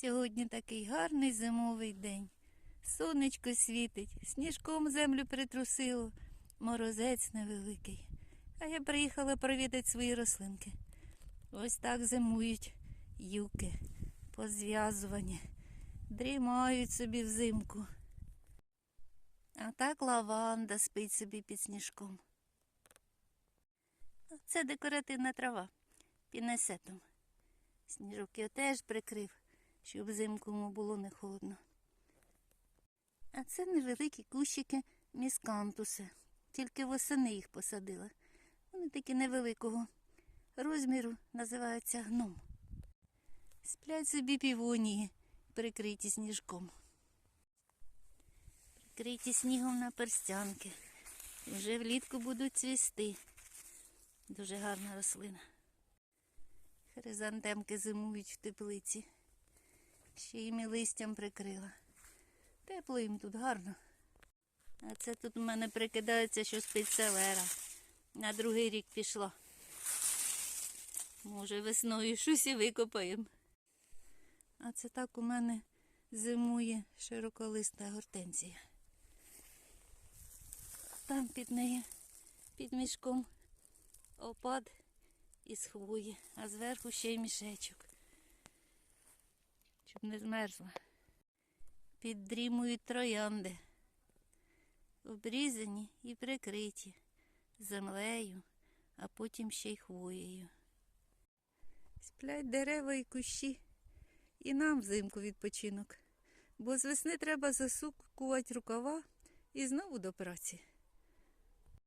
Сьогодні такий гарний зимовий день. Сонечко світить, сніжком землю притрусило, морозець невеликий. А я приїхала провідати свої рослинки. Ось так зимують юки, позв'язувані, дрімають собі взимку. А так лаванда спить собі під сніжком. Це декоративна трава пінесетом. Сніжок його теж прикрив, щоб взимку йому було не холодно. А це невеликі кущики міскантуси. Тільки восени їх посадила. Вони такі невеликого розміру називаються гном. Сплять собі півонії, прикриті сніжком. Прикриті снігом на перстянки. Вже влітку будуть цвісти. Дуже гарна рослина. Хризантемки зимують в теплиці. Ще їм і листям прикрила. Тепло їм тут гарно. А це тут у мене прикидається, що спить селера. На другий рік пішла. Може, весною щось і викопаємо. А це так у мене зимує широколиста гортензія. Там під нею, під мішком, опад із хвої, а зверху ще й мішечок, щоб не змерзла. Піддрімують троянди, обрізані і прикриті землею, а потім ще й хвоєю. Сплять дерева і кущі, і нам взимку відпочинок, бо з весни треба засукувати рукава і знову до праці.